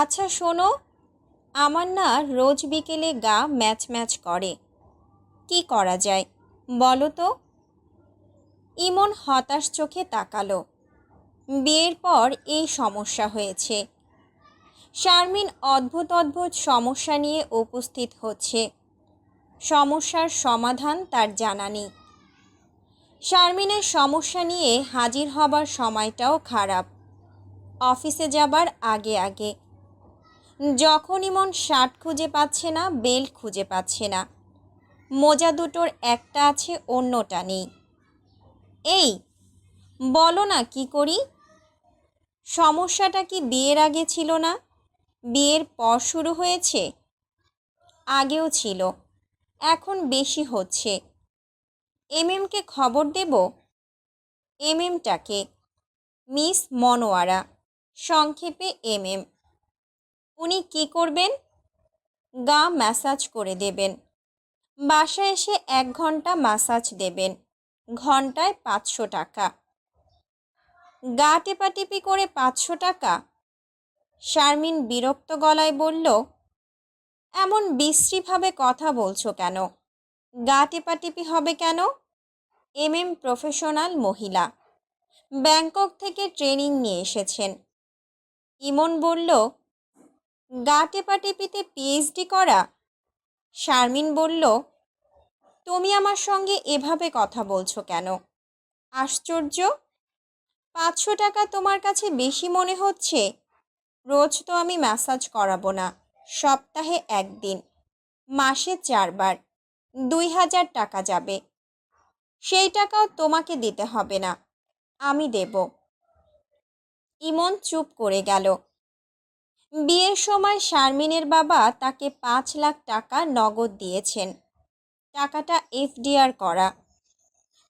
আচ্ছা শোনো। আমার না রোজ বিকেলে গা ম্যাচ ম্যাচ করে। কি করা যায়, বলো তো? ইমন হতাশ চোখে তাকালো। বিয়ের পর এই সমস্যা হয়েছে। শারমিন অদ্ভুত অদ্ভুত সমস্যা নিয়ে উপস্থিত হচ্ছে। সমস্যার সমাধান তার জানা নেই। শারমিনের সমস্যা নিয়ে হাজির হবার সময়টাও খারাপ। অফিসে যাবার আগে আগে। যখন ইমন শার্ট খুঁজে পাচ্ছে না, বেল্ট খুঁজে পাচ্ছে না। মোজা দুটোর একটা আছে, অন্যটা নেই। এই, বলো না কি করি? সমস্যাটা কি বিয়ের আগে ছিল না? বিয়ের পর শুরু হয়েছে? আগেও ছিল। এখন বেশি হচ্ছে। এমএমকে খবর দেব? এমএমটাকে। মিস মনোয়ারা, সংক্ষেপে এমএম। উনি কি করবেন? গা ম্যাসাজ করে দেবেন। বাসায় এসে এক ঘণ্টা ম্যাসাজ দেবেন। ঘন্টায় পাঁচশো টাকা। গা টেপাটেপি করে পাঁচশো টাকা? শারমিন বিরক্ত গলায় বলল, এমন বিশ্রীভাবে কথা বলছো কেন? গা টেপাটেপি হবে কেন? এম এম প্রফেশনাল মহিলা। ব্যাংকক থেকে ট্রেনিং নিয়ে এসেছেন। ইমন বলল গা টেপা টেপাটেপিতে পিএইচডি করা? শারমিন বলল, তুমি আমার সঙ্গে এভাবে কথা বলছো কেন? আশ্চর্য! পাঁচশো টাকা তোমার কাছে বেশি মনে হচ্ছে? রোজ তো আমি ম্যাসাজ করাবো না, সপ্তাহে একদিন, মাসে চারবার, দুই হাজার টাকা যাবে। সেই টাকাও তোমাকে দিতে হবে না, আমি দেব। ইমন চুপ করে গেল। বিয়ের সময় শারমিনের বাবা তাকে পাঁচ লাখ টাকা নগদ দিয়েছেন। টাকাটা এফডিআর করা।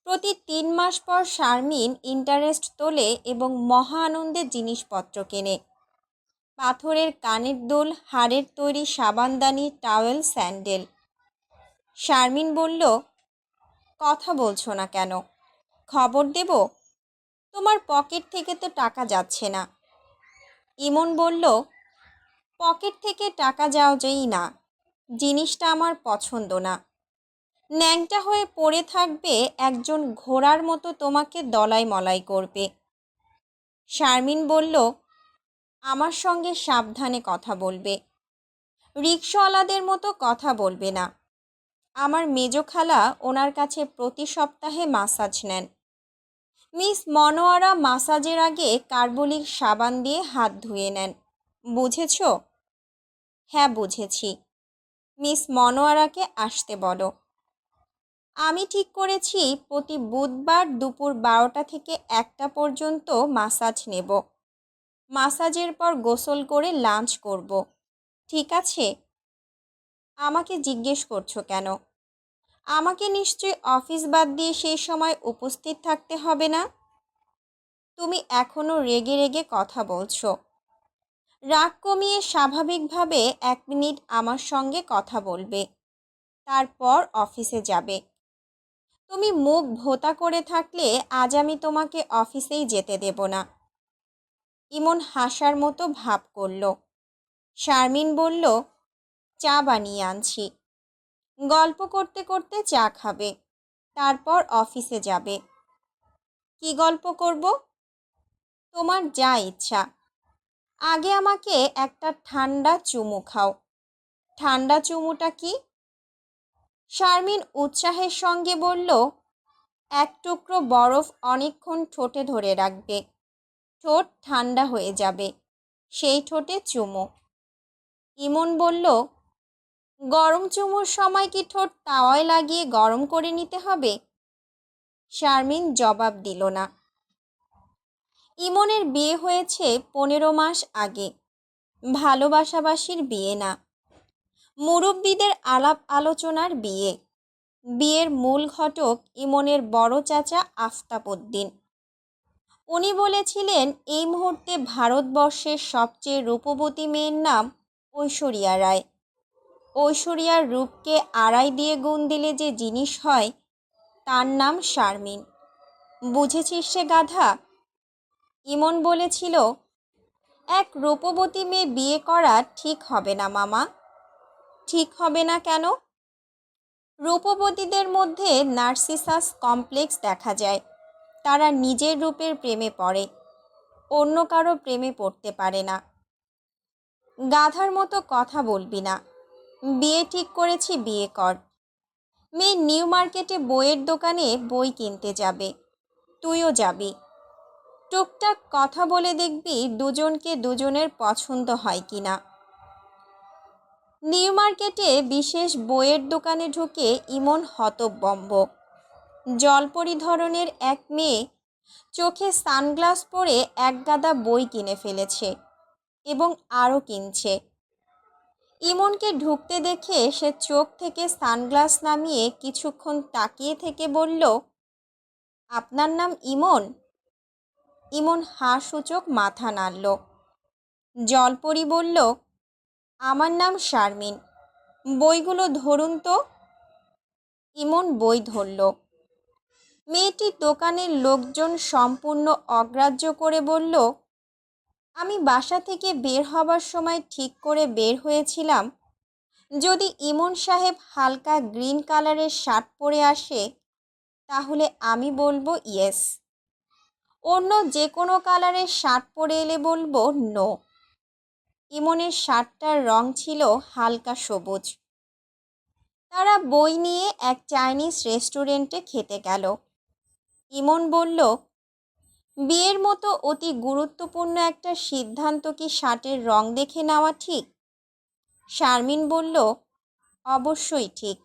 প্রতি তিন মাস পর শারমিন ইন্টারেস্ট তোলে এবং মহা আনন্দে জিনিসপত্র কেনে। পাথরের কানের দোল, হাড়ের তৈরি সাবানদানি, টাওয়েল, স্যান্ডেল। শারমিন বলল, কথা বলছো না কেন? খবর দেব? তোমার পকেট থেকে তো টাকা যাচ্ছে না। ইমন বলল পকেট থেকে টাকা যাও যেই না, জিনিসটা আমার পছন্দ না। ন্যাংটা হয়ে পড়ে থাকবে একজন ঘোড়ার মতো তোমাকে দলাই মলাই করবে। শারমিন বলল, আমার সঙ্গে সাবধানে কথা বলবে। রিক্সাওয়ালাদের মতো কথা বলবে না। আমার মেজো খালা ওনার কাছে প্রতি সপ্তাহে মাসাজ নেন। মিস মনোয়ারা মাসাজের আগে কার্বলিক সাবান দিয়ে হাত ধুয়ে নেন। বুঝেছ? হ্যাঁ বুঝেছি। মিস মনোয়ারাকে আসতে বলো। আমি ঠিক করেছি, প্রতি বুধবার দুপুর বারোটা থেকে একটা পর্যন্ত মাসাজ নেব। মাসাজের পর গোসল করে লাঞ্চ করব। ঠিক আছে? আমাকে জিজ্ঞেস করছ কেন? আমাকে নিশ্চয়ই অফিস বাদ দিয়ে সেই সময় উপস্থিত থাকতে হবে না? তুমি এখনও রেগে রেগে কথা বলছো। রাগ কমিয়ে স্বাভাবিকভাবে এক মিনিট আমার সঙ্গে কথা বলবে। তারপর অফিসে যাবে। তুমি মুখ ভোতা করে থাকলে আজ আমি তোমাকে অফিসেই যেতে দেব না। ইমন হাসার মতো ভাব করল। শারমিন বলল, চা বানিয়ে আনছি। গল্প করতে করতে চা খাবে। তারপর অফিসে যাবে। কি গল্প করব? তোমার যা ইচ্ছা। আগে আমাকে একটা ঠান্ডা চুমু খাও। ঠান্ডা চুমুটা কি? শারমিন উৎসাহের সঙ্গে বলল, এক টুকরো বরফ অনেকক্ষণ ঠোঁটে ধরে রাখবে। ঠোঁট ঠান্ডা হয়ে যাবে। সেই ঠোঁটে চুমো। ইমন বলল, গরম চুমুর সময় কি ঠোঁট তাওয়ায় লাগিয়ে গরম করে নিতে হবে? শারমিন জবাব দিল না। ইমনের বিয়ে হয়েছে পনেরো মাস আগে। ভালোবাসাবাসির বিয়ে না। মুরব্বীদের আলাপ আলোচনার বিয়ে। বিয়ের মূল ঘটক ইমনের বড় চাচা আফতাবউদ্দিন। উনি বলেছিলেন, এই মুহূর্তে ভারতবর্ষের সবচেয়ে রূপবতী মেয়ের নাম ঐশ্বরিয়া রায়। ঐশ্বরিয়ার রূপকে আড়াই দিয়ে গুণ দিলে যে জিনিস হয়, তার নাম শারমিন। বুঝেছিস সে গাধা? ইমন বলেছিল, এক রূপবতী মেয়ে বিয়ে করা ঠিক হবে না, মামা। ঠিক হবে না কেন? রূপবতীদের মধ্যে নার্সিসাস কমপ্লেক্স দেখা যায়। তারা নিজের রূপের প্রেমে পড়ে। অন্য কারও প্রেমে পড়তে পারে না। গাধার মতো কথা বলবি না। বিয়ে ঠিক করেছি, বিয়ে কর। মেয়ে নিউ মার্কেটে বইয়ের দোকানে বই কিনতে যাবে। তুইও যাবি। টুকটাক কথা বলে দেখবি দুজনকে দুজনের পছন্দ হয় কি না নিউ মার্কেটে বিশেষ বইয়ের দোকানে ঢুকে ইমন হতবম্ব জলপরি ধরনের এক মেয়ে চোখে সানগ্লাস পরে এক গাদা বই কিনে ফেলেছে এবং আরও কিনছে। ইমনকে ঢুকতে দেখে সে চোখ থেকে সানগ্লাস নামিয়ে কিছুক্ষণ তাকিয়ে থেকে বলল, আপনার নাম ইমন? ইমন হাসূচক মাথা নাড়ল। জলপরি বলল, আমার নাম শারমিন। বইগুলো ধরুন তো? ইমন বই ধরল। মেয়েটি দোকানের লোকজন সম্পূর্ণ অগ্রাহ্য করে বলল, আমি বাসা থেকে বের হবার সময় ঠিক করে বের হয়েছিলাম। যদি ইমন সাহেব হালকা গ্রিন কালারের শার্ট পরে আসে, তাহলে আমি বলব ইয়েস। অন্য যে কোনো কালারের শার্ট পরে এলে বলব নো ইমনের শার্টটার রং ছিল হালকা সবুজ। তারা বই নিয়ে এক চাইনিজ রেস্টুরেন্টে খেতে গেল। ইমন বলল, বিয়ের মতো অতি গুরুত্বপূর্ণ একটা সিদ্ধান্ত কি শার্টের রং দেখে নেওয়া ঠিক? শারমিন বলল, অবশ্যই ঠিক।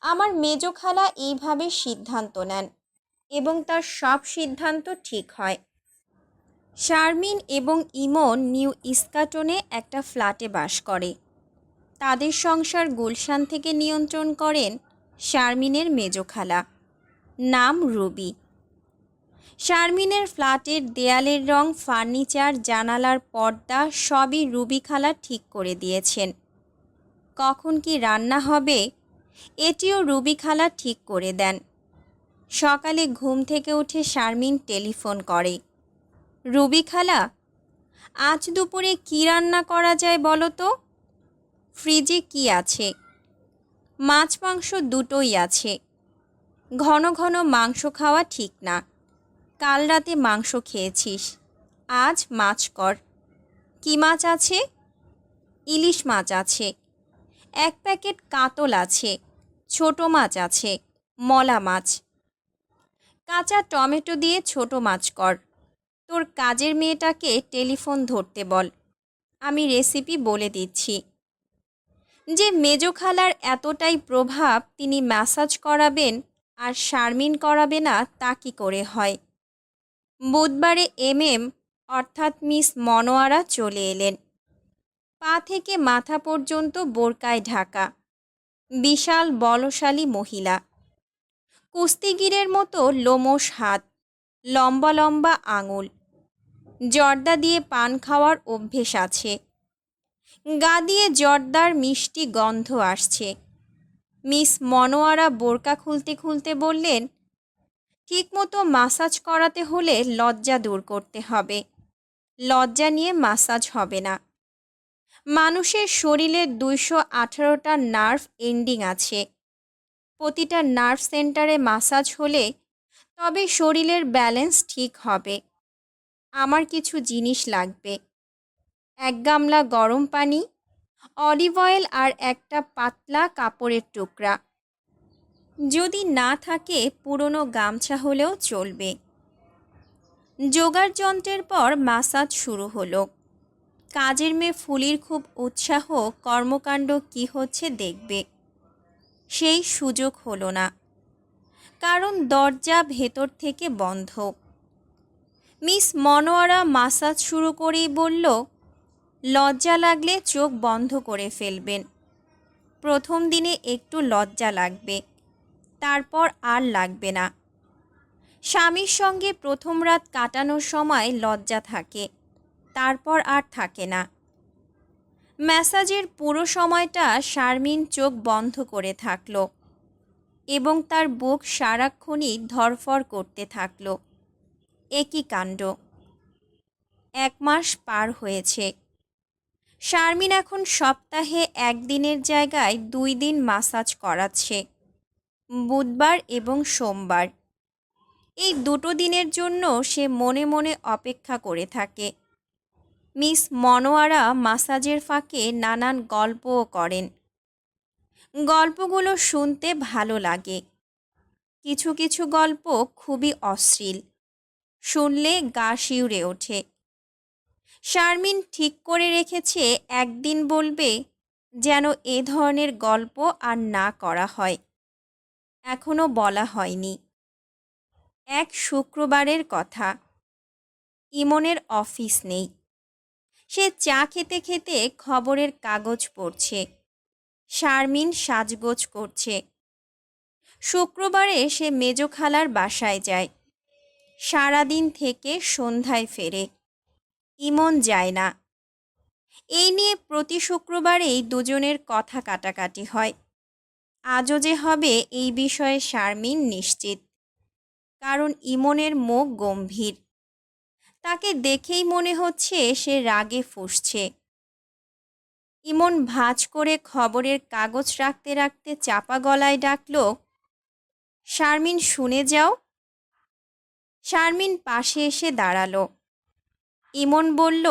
আমার মেজ খালা এইভাবে সিদ্ধান্ত নেন। এবং তার সব সিদ্ধান্ত ঠিক হয়। শারমিন এবং ইমন নিউ ইস্কাটনে একটা ফ্ল্যাটে বাস করে। তাদের সংসার গুলশান থেকে নিয়ন্ত্রণ করেন শারমিনের মেজ খালা, নাম রুবি। শারমিনের ফ্ল্যাটের দেয়ালের রং ফার্নিচার, জানালার পর্দা সবই রুবি খালা ঠিক করে দিয়েছেন। কখন কি রান্না হবে, এটিও রুবি খালা ঠিক করে দেন। সকালে ঘুম থেকে উঠে শারমিন টেলিফোন করে। রুবি খালা, আজ দুপুরে কি রান্না করা যায় বলো তো? ফ্রিজে কি আছে? মাছ মাংস দুটোই আছে। ঘন ঘন মাংস খাওয়া ঠিক না। কাল রাতে মাংস খেয়েছিস। আজ মাছ কর। কি মাছ আছে? ইলিশ মাছ আছে। এক প্যাকেট কাতল আছে। ছোট মাছ আছে। মলা মাছ। কাঁচা টমেটো দিয়ে ছোট মাছ কর। তোর কাজের মেয়েটাকে টেলিফোন ধরতে বল। আমি রেসিপি বলে দিচ্ছি। যে মেজো খালার এতটাই প্রভাব তিনি ম্যাসাজ করাবেন আর শারমিন করাবে না তা কি করে হয়? বুধবারে এম এম অর্থাৎ মিস মনোয়ারা চলে এলেন। পা থেকে মাথা পর্যন্ত বোরকায় ঢাকা। বিশাল বলশালী মহিলা। কুস্তিগিরের মতো লোমশ হাত, লম্বা লম্বা আঙুল, জর্দা দিয়ে পান খাওয়ার অভ্যেস আছে। গা দিয়ে জর্দার মিষ্টি গন্ধ আসছে। মিস মনোয়ারা বোরকা খুলতে খুলতে বললেন, ঠিকমতো মাসাজ করাতে হলে লজ্জা দূর করতে হবে। লজ্জা নিয়ে মাসাজ হবে না। মানুষের শরীরের দুইশো আঠারোটা নার্ভ এন্ডিং আছে। প্রতিটা নার্ভ সেন্টারে মাসাজ হলে তবে শরীরের ব্যালেন্স ঠিক হবে। আমার কিছু জিনিস লাগবে। এক গামলা গরম পানি অলিভ অয়েল আর একটা পাতলা কাপড়ের টুকরা। যদি না থাকে, পুরনো গামছা হলেও চলবে। যোগার যন্ত্রের পর মাসাজ শুরু হলো। কাজের মেয়ে ফুলির খুব উৎসাহ, কর্মকাণ্ড কি হচ্ছে দেখবে। সেই সুযোগ হলো না। কারণ দরজা ভেতর থেকে বন্ধ। মিস মনোয়ারা মাসাজ শুরু করেই বলল, লজ্জা লাগলে চোখ বন্ধ করে ফেলবেন। প্রথম দিনে একটু লজ্জা লাগবে, তারপর আর লাগবে না। স্বামীর সঙ্গে প্রথম রাত কাটানোর সময় লজ্জা থাকে, তারপর আর থাকে না। ম্যাসাজের পুরো সময়টা শারমিন চোখ বন্ধ করে থাকল এবং তার বুক সারাক্ষণই ধরফর করতে থাকল। একই কাণ্ড। এক মাস পার হয়েছে। শারমিন এখন সপ্তাহে একদিনের জায়গায় দুই দিন মাসাজ করাচ্ছে, বুধবার এবং সোমবার। এই দুটো দিনের জন্য সে মনে মনে অপেক্ষা করে থাকে। মিস মনোয়ারা মাসাজের ফাঁকে নানান গল্পও করেন। গল্পগুলো শুনতে ভালো লাগে। কিছু কিছু গল্প খুবই অশ্লীল। শুনলে গা শিউরে ওঠে। শারমিন ঠিক করে রেখেছে, একদিন বলবে যেন এ ধরনের গল্প আর না করা হয়। এখনও বলা হয়নি। এক শুক্রবারের কথা। ইমনের অফিস নেই। সে চা খেতে খেতে খবরের কাগজ পড়ছে। শারমিন সাজগোজ করছে। শুক্রবারে সে মেজো খালার বাসায় যায়। সারাদিন থেকে সন্ধ্যায় ফেরে। ইমন যায় না। এই নিয়ে প্রতি শুক্রবারেই দুজনের কথা কাটাকাটি হয়। আজও যে হবে এই বিষয়ে শারমিন নিশ্চিত। কারণ ইমনের মুখ গম্ভীর। তাকে দেখেই মনে হচ্ছে সে রাগে ফুসছে। ইমন ভাঁজ করে খবরের কাগজ রাখতে রাখতে চাপা গলায় ডাকল, শারমিন, শুনে যাও। শারমিন পাশে এসে দাঁড়াল। ইমন বলল,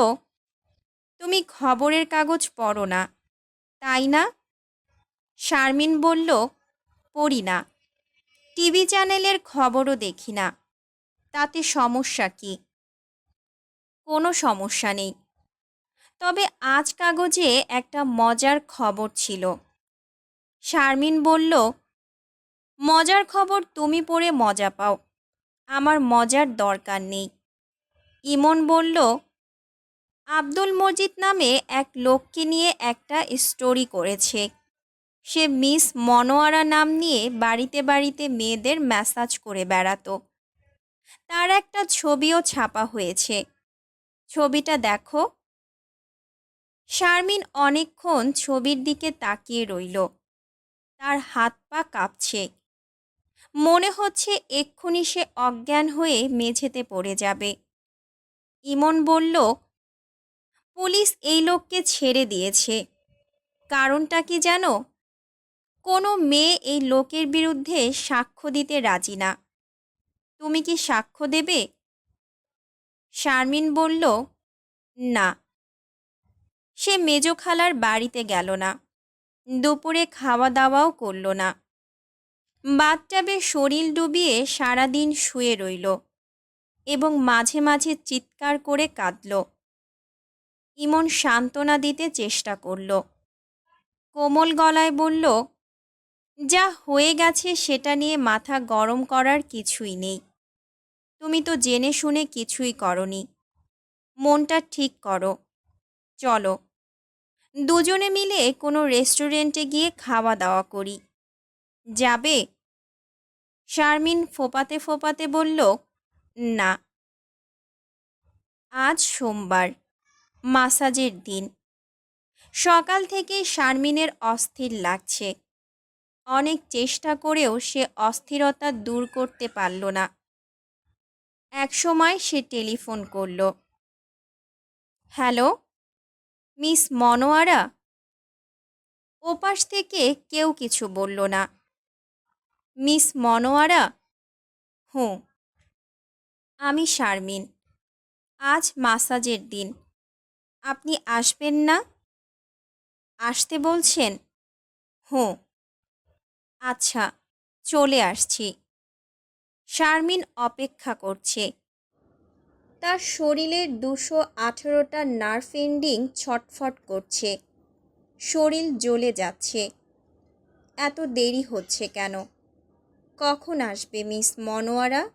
তুমি খবরের কাগজ পড়ো না, তাই না? শারমিন বলল, পড়ি না। টিভি চ্যানেলের খবরও দেখি না, তাতে সমস্যা কি? কোনো সমস্যা নেই। তবে আজ কাগজে একটা মজার খবর ছিল। শারমিন বলল, মজার খবর তুমি পড়ে মজা পাও। আমার মজার দরকার নেই। ইমন বলল, আব্দুল মজিদ নামে এক লোককে নিয়ে একটা স্টোরি করেছে। সে মিস মনোয়ারা নাম নিয়ে বাড়িতে বাড়িতে মেয়েদের ম্যাসাজ করে বেড়াতো। তার একটা ছবিও ছাপা হয়েছে। ছবিটা দেখো। শারমিন অনেকক্ষণ ছবির দিকে তাকিয়ে রইল। তার হাত পা কাঁপছে। মনে হচ্ছে এক্ষুনি সে অজ্ঞান হয়ে মেঝেতে পড়ে যাবে। ইমন বলল, পুলিশ এই লোককে ছেড়ে দিয়েছে। কারণটা কি জানো? কোনো মেয়ে এই লোকের বিরুদ্ধে সাক্ষ্য দিতে রাজি না। তুমি কি সাক্ষ্য দেবে? শারমিন বলল, না। সে মেজো খালার বাড়িতে গেল না। দুপুরে খাওয়া দাওয়াও করল না। বাথটাবে শরীর ডুবিয়ে সারাদিন শুয়ে রইল এবং মাঝে মাঝে চিৎকার করে কাঁদল। ইমন সান্ত্বনা দিতে চেষ্টা করল। কোমল গলায় বলল, যা হয়ে গেছে সেটা নিয়ে মাথা গরম করার কিছুই নেই। তুমি তো জেনে শুনে কিছুই করনি। মনটা ঠিক করো। চলো। দুজনে মিলে কোনো রেস্টুরেন্টে গিয়ে খাওয়া দাওয়া করি। যাবে? শারমিন ফোপাতে ফোপাতে বলল, না। আজ সোমবার, মাসাজের দিন। সকাল থেকেই শারমিনের অস্থির লাগছে। অনেক চেষ্টা করেও সে অস্থিরতা দূর করতে পারল না। একসময় সে টেলিফোন করল, হ্যালো, মিস মনোয়ারা? ওপাশ থেকে কেউ কিছু বলল না, মিস মনোয়ারা? হুঁ, আমি শারমিন। আজ মাসাজের দিন। আপনি আসবেন না? আসতে বলছেন? হুঁ আচ্ছা চলে আসছি। শারমিন অপেক্ষা করছে। তার শরীরের দুশো আঠেরোটা নার্ভ এন্ডিং ছটফট করছে। শরীর জ্বলে যাচ্ছে। এত দেরি হচ্ছে কেন? কখন আসবে মিস মনোয়ারা?